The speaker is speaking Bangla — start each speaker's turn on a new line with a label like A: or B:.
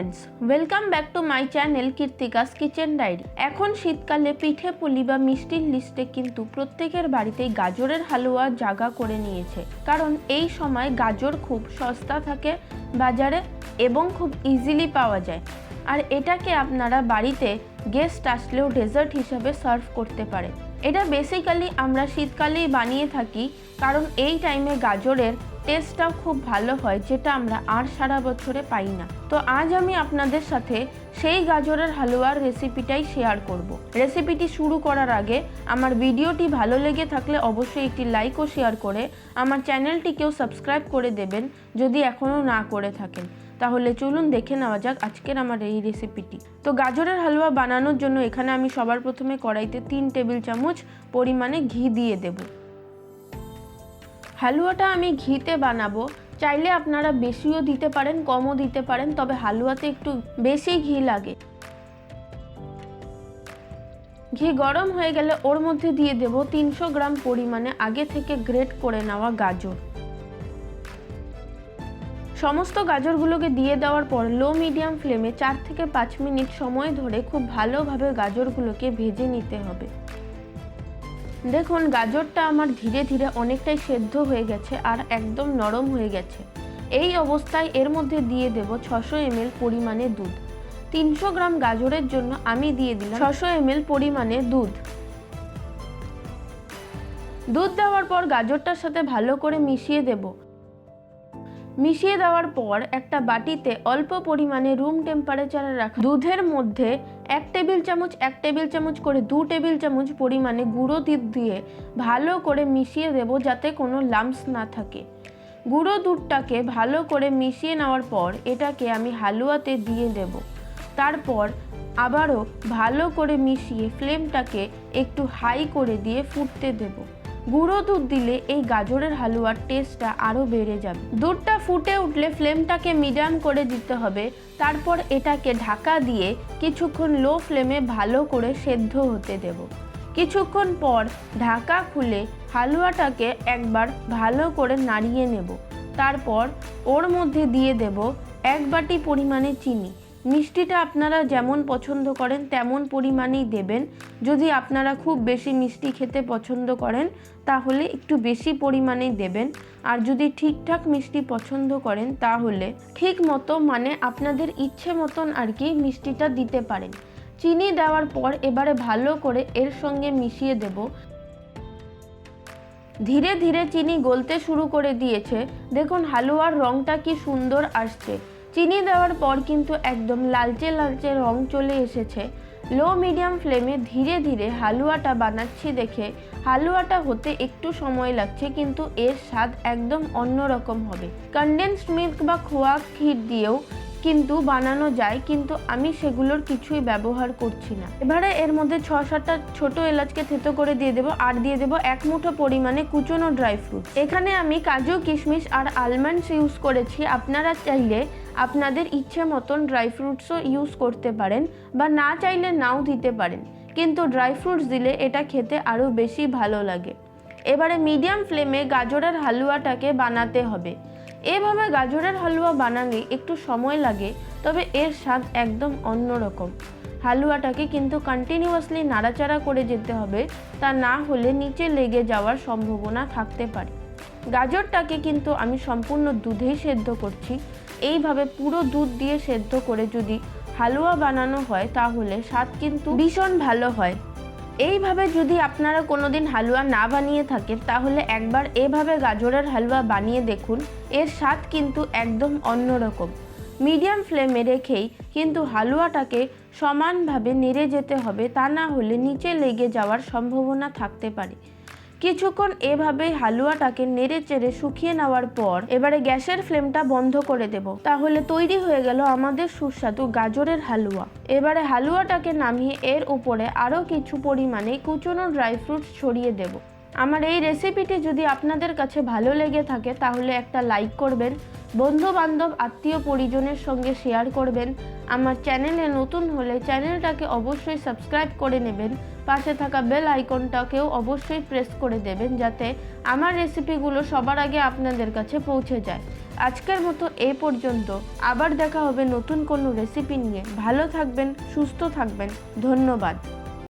A: Friends welcome back to my channel Kirtika's kitchen diary এখন শীতকালে পিঠে পুলি বা মিষ্টির লিস্টে কিন্তু প্রত্যেকের বাড়িতেই গাজরের হালুয়া জাগা করে নিয়েছে। কারণ এই সময় গাজর খুব সস্তা থাকে বাজারে এবং খুব ইজিলি পাওয়া যায়। আর এটাকে আপনারা বাড়িতে গেস্ট আসলেও ডেজার্ট হিসাবে সার্ভ করতে পারে। এটা বেসিক্যালি আমরা শীতকালেই বানিয়ে থাকি, কারণ এই টাইমে গাজরের টেস্টটাও খুব ভালো হয়, যেটা আমরা আর সারা বছরে পাই না। তো আজ আমি আপনাদের সাথে সেই গাজরের হালুয়ার রেসিপিটাই শেয়ার করব। রেসিপিটি শুরু করার আগে আমার ভিডিওটি ভালো লেগে থাকলে অবশ্যই একটি লাইক ও শেয়ার করে আমার চ্যানেলটিকেও সাবস্ক্রাইব করে দেবেন যদি এখনও না করে থাকেন। তাহলে চলুন দেখে নেওয়া যাক আজকের আমার এই রেসিপিটি তো গাজরের হালুয়া বানানোর জন্য এখানে আমি সবার প্রথমে কড়াইতে তিন টেবিল চামচ পরিমাণে ঘি দিয়ে দেব। হালুয়াটা আমি ঘিতে বানাবো। চাইলে আপনারা বেশিও দিতে পারেন, কমও দিতে পারেন, তবে হালুয়াতে একটু বেশি ঘি লাগে। ঘি গরম হয়ে গেলে ওর মধ্যে দিয়ে দেব তিনশো গ্রাম পরিমাণে আগে থেকে গ্রেট করে নেওয়া গাজর। সমস্ত গাজরগুলোকে দিয়ে দেওয়ার পর লো মিডিয়াম ফ্লেমে চার থেকে পাঁচ মিনিট সময় ধরে খুব ভালোভাবে গাজরগুলোকে ভেজে নিতে হবে। দেখুন, গাজরটা আমার ধীরে ধীরে অনেকটাই সেদ্ধ হয়ে গেছে আর একদম নরম হয়ে গেছে। এই অবস্থায় এর মধ্যে দিয়ে দেব ছশো এমএল পরিমাণে দুধ। তিনশো গ্রাম গাজরের জন্য আমি দিয়ে দিলাম ছশো এমএল পরিমাণে দুধ। দুধ দেওয়ার পর গাজরটার সাথে ভালো করে মিশিয়ে দেবো। মিশিয়ে দেওয়ার পর একটা বাটিতে অল্প পরিমাণে রুম টেম্পারেচারে রাখা। দুধের মধ্যে এক টেবিল চামচ, এক টেবিল চামচ করে দু টেবিল চামচ পরিমাণে গুঁড়ো দুধ দিয়ে ভালো করে মিশিয়ে দেব যাতে কোনো লাম্পস না থাকে। গুঁড়ো দুধটাকে ভালো করে মিশিয়ে নেওয়ার পর এটাকে আমি হালুয়াতে দিয়ে দেব। তারপর আবারও ভালো করে মিশিয়ে ফ্লেমটাকে একটু হাই করে দিয়ে ফুটতে দেবো। গুঁড়ো দুধ দিলে এই গাজরের হালুয়ার টেস্টটা আরও বেড়ে যাবে। দুধটা ফুটে উঠলে ফ্লেমটাকে মিডিয়াম করে দিতে হবে, তারপর এটাকে ঢাকা দিয়ে কিছুক্ষণ লো ফ্লেমে ভালো করে সেদ্ধ হতে দেব। কিছুক্ষণ পর ঢাকা খুলে হালুয়াটাকে একবার ভালো করে নাড়িয়ে নেব। তারপর ওর মধ্যে দিয়ে দেব এক বাটি পরিমাণে চিনি। মিষ্টিটা আপনারা যেমন পছন্দ করেন, তেমন পরিমাণেই দেবেন। যদি আপনারা খুব বেশি মিষ্টি খেতে পছন্দ করেন, তাহলে একটু বেশি পরিমাণেই দেবেন। আর যদি ঠিকঠাক মিষ্টি পছন্দ করেন, তাহলে ঠিক মতো মানে আপনাদের ইচ্ছে মতন আর কি মিষ্টিটা দিতে পারেন। চিনি দেওয়ার পর এবারে ভালো করে এর সঙ্গে মিশিয়ে দেব। ধীরে ধীরে চিনি গলতে শুরু করে দিয়েছে। দেখুন, হালুয়ার রঙটা কি সুন্দর আসছে। চিনি দেওয়ার পর কিন্তু একদম লালচে লালচে রং চলে এসেছে। লো মিডিয়াম ফ্লেমে ধীরে ধীরে হালুয়াটা বানাচ্ছি দেখে হালুয়াটা হতে একটু সময় লাগছে কিন্তু এর স্বাদ একদম অন্যরকম হবে। কনডেন্সড মিল্ক বা খোয়া ক্ষীর দিয়েও কিন্তু বানানো যায়, কিন্তু আমি সেগুলোর কিছুই ব্যবহার করছি না। এবারে এর মধ্যে ছ সাতটা ছোট এলাচকে থেতো করে দিয়ে দেবো আর দিয়ে দেবো এক মুঠো পরিমাণে কুচনো ড্রাই ফ্রুট এখানে আমি কাজু, কিশমিশ আর আলমন্ডস ইউজ করেছি। আপনারা চাইলে আপনাদের ইচ্ছে মতন ড্রাই ফ্রুটসও ইউজ করতে পারেন বা না চাইলে নাও দিতে পারেন। কিন্তু ড্রাই ফ্রুটস দিলে এটা খেতে আরও বেশি ভালো লাগে। এবারে মিডিয়াম ফ্লেমে গাজরের হালুয়াটাকে বানাতে হবে। এভাবে গাজরের হালুয়া বানালে একটু সময় লাগে, তবে এর স্বাদ একদম অন্যরকম। হালুয়াটাকে কিন্তু কন্টিনিউয়াসলি নাড়াচাড়া করে যেতে হবে, তা না হলে নিচে লেগে যাওয়ার সম্ভাবনা থাকতে পারে। গাজরটাকে কিন্তু আমি সম্পূর্ণ দুধেই সেদ্ধ করছি। এইভাবে পুরো দুধ দিয়ে সেদ্ধ করে যদি হালুয়া বানানো হয়, তাহলে স্বাদ কিন্তু ভীষণ ভালো হয়। এইভাবে যদি আপনারা কোনোদিন হালুয়া না বানিয়ে থাকেন, তাহলে একবার এভাবে গাজরের হালুয়া বানিয়ে দেখুন। এর স্বাদ কিন্তু একদম অন্যরকম। মিডিয়াম ফ্লেমে রেখেই কিন্তু হালুয়াটাকে সমানভাবে নেড়ে যেতে হবে, তা না হলে নিচে লেগে যাওয়ার সম্ভাবনা থাকতে পারে। কিছুক্ষণ এভাবে হালুয়াটাকে নেড়ে চেড়ে শুকিয়ে নেওয়ার পর এবারে গ্যাসের ফ্লেমটা বন্ধ করে দেব। তাহলে তৈরি হয়ে গেল আমাদের সুস্বাদু গাজরের হালুয়া। এবারে হালুয়াটাকে নামিয়ে এর উপরে আরও কিছু পরিমাণে কুচনো ড্রাই ফ্রুটস ছড়িয়ে দেব। আমার এই রেসিপিটি যদি আপনাদের কাছে ভালো লেগে থাকে, তাহলে একটা লাইক করবেন বন্ধু বান্ধব আত্মীয় পরিজনের সঙ্গে শেয়ার করবেন। আমার চ্যানেলে নতুন হলে চ্যানেলটাকে অবশ্যই সাবস্ক্রাইব করে নেবেন। পাশে থাকা বেল আইকনটাকেও অবশ্যই প্রেস করে দেবেন, যাতে আমার রেসিপিগুলো সবার আগে আপনাদের কাছে পৌঁছে যায়। আজকের মতো এ পর্যন্ত। আবার দেখা হবে নতুন কোনো রেসিপি নিয়ে। ভালো থাকবেন, সুস্থ থাকবেন। ধন্যবাদ।